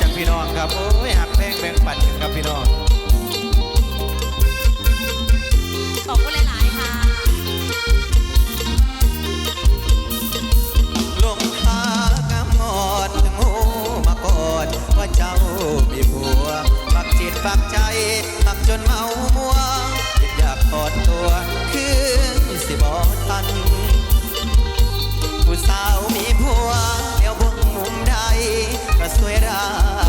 จากพี่น้องครับ โอ้ยหักแพงแบ่งปันกันครับพี่น้อง ขอบคุณหลาย ๆ ค่ะ ลงพากำหมดงูมากอดว่าเจ้ามีผัวฝักจิตฝักใจฝักจนเมาม่วงอยากถอดตัว nuestra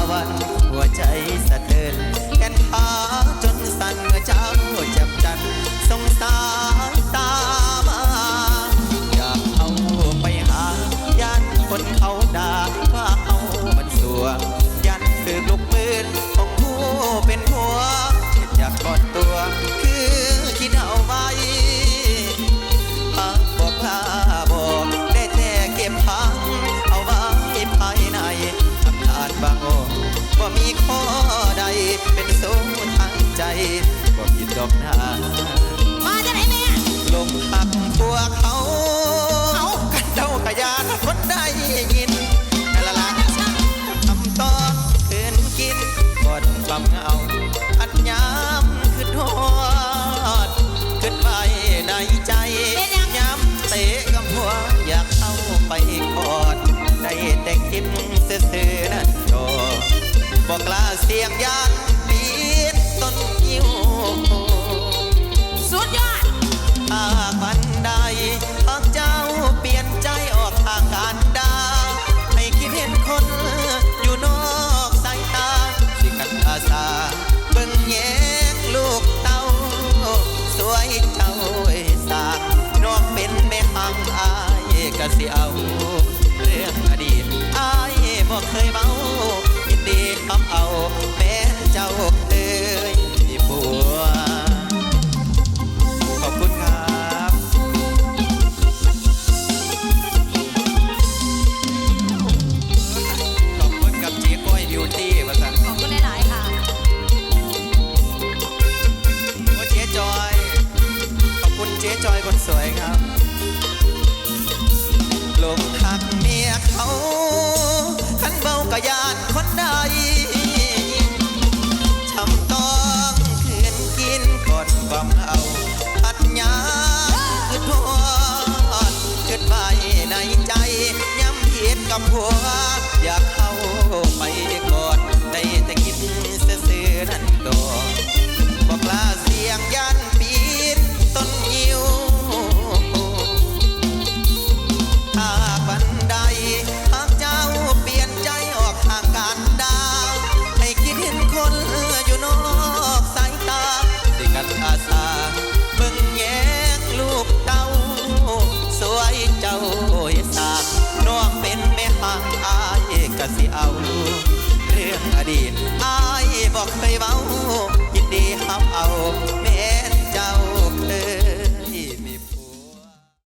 อกนามาจะไหนแม่ลมปักตัวเขาเขากันเจ้ากระยาคนได้ยินละละทำตอนเพื่อนกินกอดความเงาอันยามคือทอดขึ้นไปในใจย้ำเตะกำหัวอยากเข้าไปกอดได้แต่คิดเสื่อๆนั่นโอบอกลาเสียงยาน say, oh,